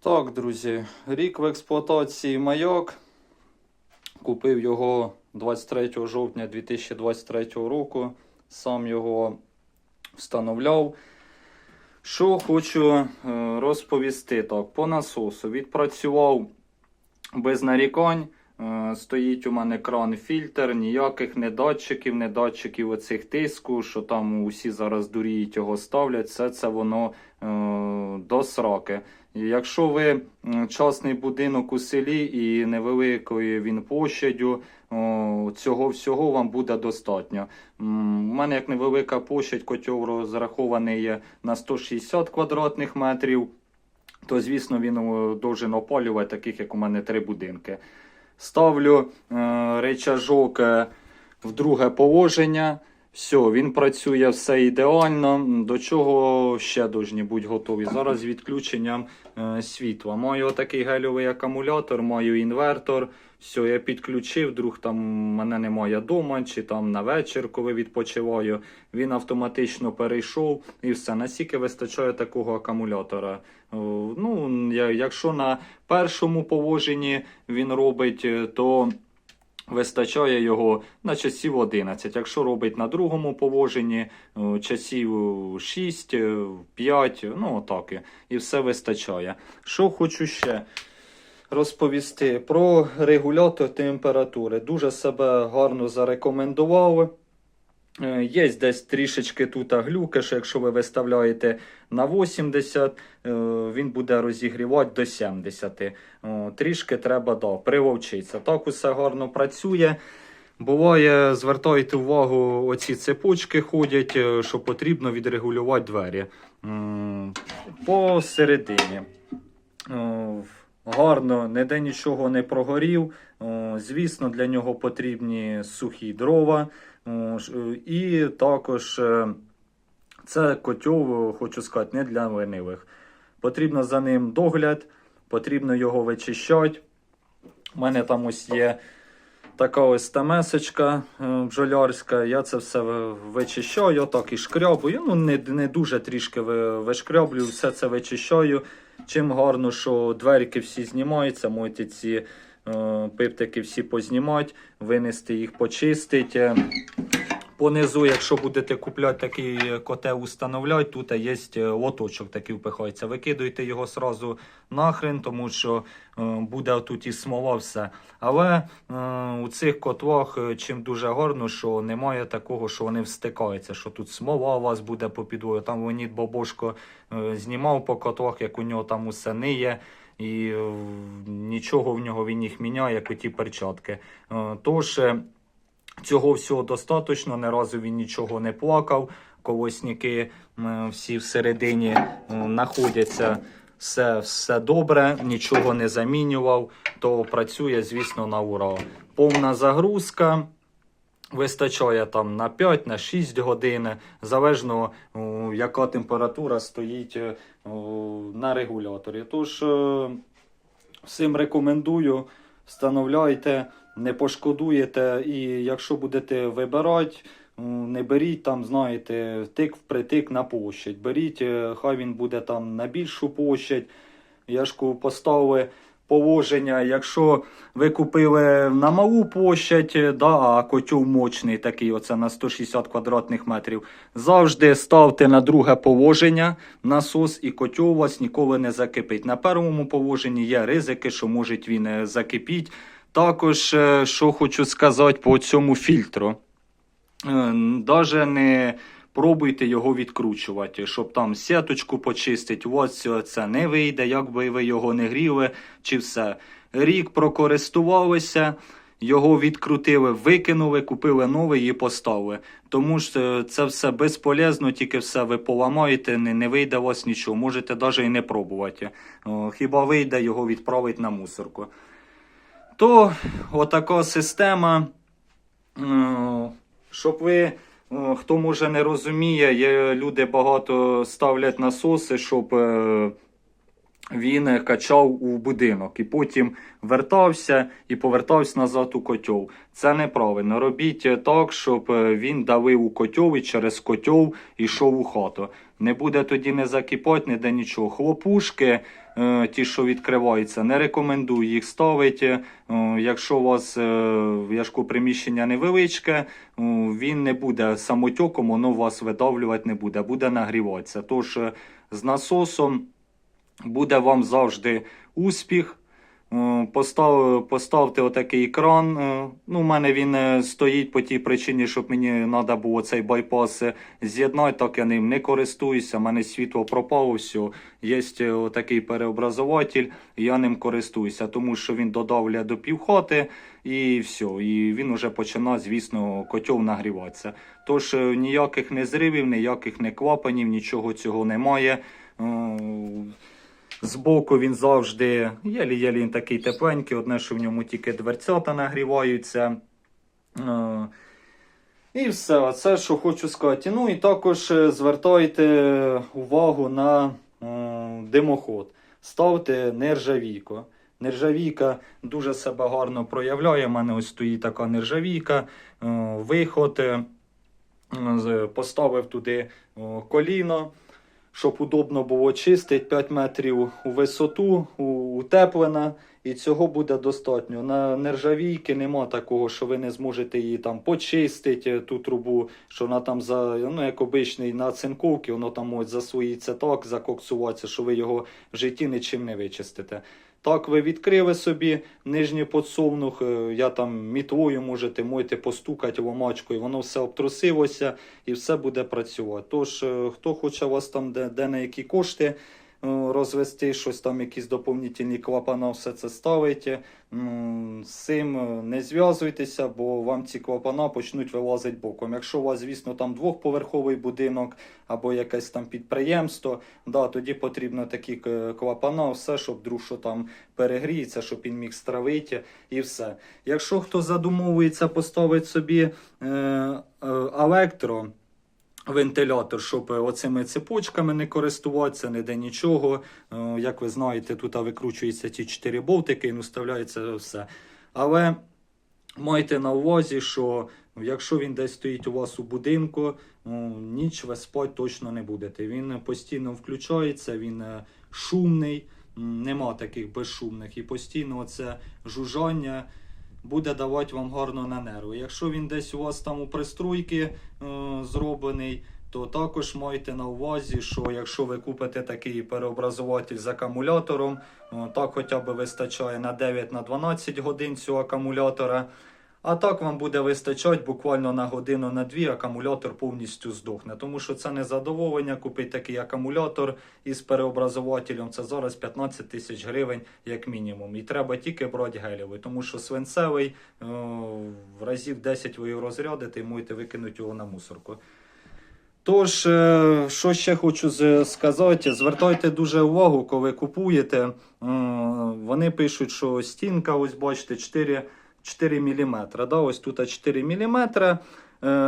Так, друзі, рік в експлуатації маяк. Купив його 23 жовтня 2023 року. Сам його встановляв. Що хочу е, розповісти так, по насосу. Відпрацював без нарікань. Е, Стоїть у мене кран фільтр, ніяких не датчиків, оцих тиску, що там усі зараз дуріють його ставлять. Все це воно е, до сраки. І Якщо ви м, частний будинок у селі і невеликою він площадю, цього всього вам буде достатньо. У мене як невелика площадь, котел розрахований є на 160 квадратних метрів, то звісно він должен опалювати, таких як у мене три будинки. Ставлю е, речажок е, в друге положення. Все, він працює все ідеально. До чого ще повинні бути готові? Зараз з відключенням е, світла. Маю отакий гельовий акумулятор, маю інвертор. Все, я підключив, вдруг там мене немає вдома, чи там на вечір, коли відпочиваю. Він автоматично перейшов і все. Наскільки вистачає такого акумулятора? О, Ну, якщо на першому положенні він робить, е, то вистачає його на часів 11. Якщо робить на другому положенні, е, часів 6, 5, ну отак. і- І все вистачає. Що хочу ще розповісти про регулятор температури. Дуже себе гарно зарекомендував. Е, Є десь трішечки тут глюки, що якщо ви виставляєте на 80, е, він буде розігрівати до 70. Трішки треба да, привовчитися. Так усе гарно працює. Буває, звертайте увагу, оці цепочки ходять, е, що потрібно відрегулювати двері. Посередині. Гарно, ніде нічого не прогорів. Звісно, для нього потрібні сухі дрова. Е, І також е, це котел, хочу сказати, не для ленивих. Потрібно за ним догляд, потрібно його вичищати. У мене там ось є така ось тамесочка е, бджолярська. Я це все вичищаю, так і шкрябую. Ну, не, не дуже трішки ви- вишкряблю, все це вичищаю. Чим гарно, що дверки всі знімаються, можете ці е, пиптики всі познімати, винести їх, почистити. Понизу, якщо будете купляти такий котел, установляти, тут є е, лоточок такий впихається. Викидуйте його сразу нахрен, тому що е, буде тут і смола все. Але е, у цих котлах е, чим дуже гарно, що немає такого, що вони встикаються, що тут смола у вас буде по підлогу. Там Леонід Бабошко е, знімав по котлах, як у нього там усе ниє. І е, нічого в нього він їх міняє, як оті перчатки. Е, Тож е, цього всього достатньо, ні разу він нічого не плакав. Колосники е, всі всередині е, знаходяться. Все, все добре, нічого не замінював, то працює, звісно, на ура. Повна загрузка. Вистачає там на 5 на 6 годин, залежно о, яка температура стоїть е, о, на регуляторі. Тож е, всім рекомендую, встановляйте, не пошкодуєте. І якщо будете вибирати, не беріть там, знаєте, тик впритик на площадь. Беріть, е, хай він буде там на більшу площадь. Яшку поставили положення, якщо ви купили на малу площадь, да, а котел мощний такий, оце на 160 квадратних метрів, завжди ставте на друге положення насос і котел у вас ніколи не закипить. На першому положенні є ризики, що може він е, закипіть. Також, е, що хочу сказати по цьому фільтру. Е, Даже не пробуйте його відкручувати, щоб там сіточку почистити. Вас це не вийде, як би ви його не гріли, чи все. Рік прокористувалися, його відкрутили, викинули, купили новий і поставили. Тому що е, це все безполезно, тільки все ви поламаєте, не, не вийде у вас нічого. Можете навіть і не пробувати. Хіба вийде його відправити на мусорку. То отака система. Щоб ви, хто може не розуміє, є люди багато ставлять насоси, щоб е, він качав у будинок і потім вертався і повертався назад у котел. Це неправильно. Робіть так, щоб е, він давив у котел і через котел йшов у хату. Не буде тоді не закипати, ніде нічого. Хлопушки, е, ті, що відкриваються, не рекомендую їх ставити. Е, Якщо у вас е, я приміщення невеличке, е, він не буде самотьоком, воно вас видавлювати не буде, буде нагріватися. Тож е, з насосом буде вам завжди успіх. Е, Постав, поставте отакий кран. Е, Ну, у мене він е, стоїть по тій причині, щоб мені треба було цей байпас з'єднати, так я ним не користуюся. У мене світло пропало, все. Є отакий переобразователь, я ним користуюся, тому що він додавлює до півхати і все. І він вже починає, звісно, котел нагріватися. Тож ніяких не зривів, ніяких не клапанів, нічого цього немає. Збоку він завжди єлі-єлі такий тепленький, одне, що в ньому тільки дверцята нагріваються. Е, І все, оце, що хочу сказати. Ну і також е, звертайте увагу на е, димоход. Ставте нержавійку. Нержавійка дуже себе гарно проявляє. У мене ось стоїть така нержавійка. Виход поставив туди коліно щоб удобно було чистити 5 метрів у висоту, утеплена, і цього буде достатньо. На нержавійки нема такого, що ви не зможете її там почистити, ту трубу, що вона там за ну, як обичний на цинковці, воно там може засвоїться так, закоксуватися, що ви його в житті нічим не вичистите. Так, ви відкрили собі нижній подсовнух, е, я там мітвою можете мойте постукати ломачкою, воно все обтрусилося і все буде працювати. Тож, е, хто хоче у вас там де, де на які кошти розвести, щось там, якісь доповнительні клапана, все це ставите. М, З цим е, не зв'язуйтеся, бо вам ці клапана почнуть вилазити боком. Якщо у вас, звісно, там двохповерховий будинок або якесь там підприємство, да, тоді потрібно такі е, клапана, все, щоб друг що там перегріється, щоб він міг стравити і все. Якщо хто задумовується поставити собі е, е, електро, вентилятор, щоб е, оцими цепочками не користуватися, не де нічого. Е, Як ви знаєте, тут викручуються ті чотири болтики і вставляється все. Але майте на увазі, що якщо він десь стоїть у вас у будинку, ну, ніч ви спати точно не будете. Він постійно включається, він е, шумний, нема таких безшумних. І постійно це жужжання буде давати вам гарно на нерви. Якщо він десь у вас там у пристройки е, зроблений, то також майте на увазі, що якщо ви купите такий переобразуватель з акумулятором, е, так хоча б вистачає на 9 на 12 годин цього акумулятора. А так вам буде вистачати буквально на годину на дві акумулятор повністю здохне. Тому що це не задоволення купити такий акумулятор із переобразователем. Це зараз 15 тисяч гривень як мінімум. І треба тільки брати гелєвий, тому що свинцевий е, в разів 10 ви його розрядите і можете викинути його на мусорку. Тож, е, що ще хочу сказати, звертайте дуже увагу, коли купуєте. Е, Вони пишуть, що стінка, ось бачите, 4, 4 мм. Да? Ось тут 4 мм.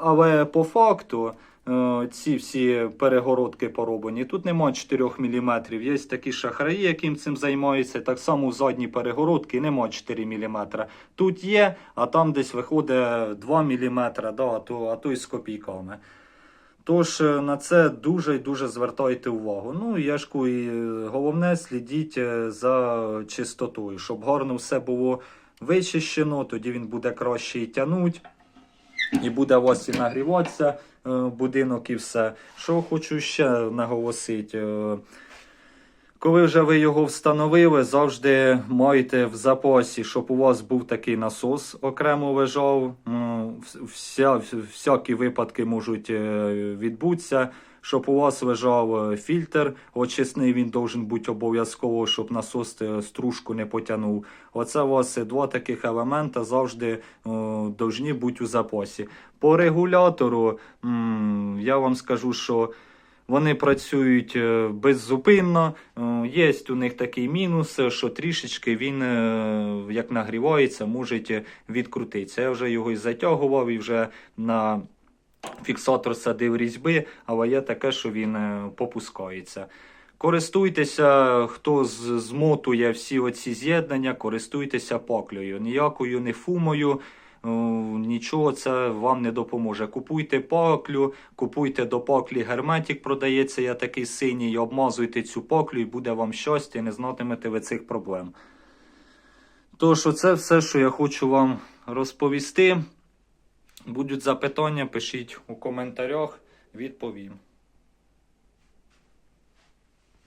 Але по факту е, ці всі перегородки пороблені. Тут немає 4 мм. Є такі шахраї, яким цим займаються. Так само в задній перегородки немає 4 мм. Тут є, а там десь виходить 2 мм, да? а, то, а то і з копійками. Тож е, на це дуже і дуже звертайте увагу. Ну я ж кажу, е, головне слідіть е, за чистотою, щоб гарно все було вичищено, тоді він буде краще і тягнути, і буде у вас і нагріватися е, будинок і все. Що хочу ще наголосити. е, Коли вже ви його встановили, завжди майте в запасі, щоб у вас був такий насос окремо лежав. Вся, всякі випадки можуть е, відбутися. Щоб у вас лежав е, фільтр очисний, він должен бути обов'язково, щоб насос е, стружку не потягнув. Оце у вас е, два таких елемента завжди о, должні бути у запасі. По регулятору я вам скажу, що вони працюють е, беззупинно. Е, Є у них такий мінус, е, що трішечки він, е, як нагрівається, може е, відкрутитися. Я вже його і затягував і вже на фіксатор садив різьби, але є таке, що він е, попускається. Користуйтеся, хто змотує всі оці з'єднання, користуйтеся паклею. Ніякою не фумою. нічого це вам не допоможе. Купуйте паклю, купуйте до паклі герметик, продається я такий синій, обмазуйте цю паклю і буде вам щастя, і не знатимете ви цих проблем. Тож, оце все, що я хочу вам розповісти. Будуть запитання, пишіть у коментарях, відповім.